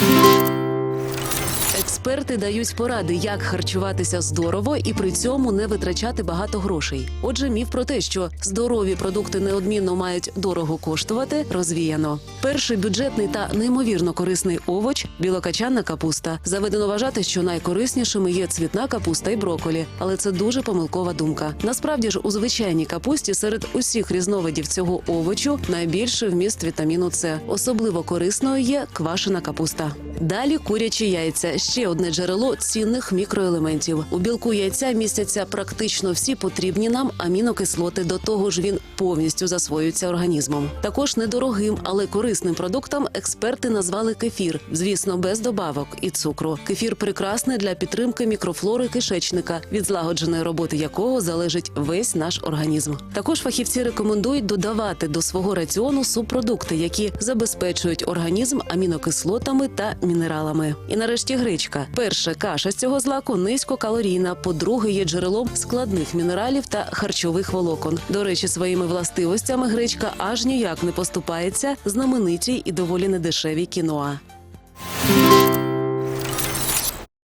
Thank you. Експерти дають поради, як харчуватися здорово і при цьому не витрачати багато грошей. Отже, міф про те, що здорові продукти неодмінно мають дорого коштувати, розвіяно. Перший бюджетний та неймовірно корисний овоч білокачанна капуста. Заведено вважати, що найкориснішими є цвітна капуста і броколі, але це дуже помилкова думка. Насправді ж у звичайній капусті серед усіх різновидів цього овочу найбільший вміст вітаміну С. Особливо корисною є квашена капуста. Далі курячі яйця ще одне джерело цінних мікроелементів. У білку яйця містяться практично всі потрібні нам амінокислоти. До того ж, він повністю засвоюється організмом. Також недорогим, але корисним продуктом експерти назвали кефір, звісно, без добавок і цукру. Кефір прекрасний для підтримки мікрофлори кишечника, від злагодженої роботи якого залежить весь наш організм. Також фахівці рекомендують додавати до свого раціону субпродукти, які забезпечують організм амінокислотами та мінералами. І нарешті гречка. Перше каша з цього злаку низькокалорійна. По-друге, є джерелом складних мінералів та харчових волокон. До речі, своїми властивостями гречка аж ніяк не поступається знаменитій і доволі недешевій кіноа.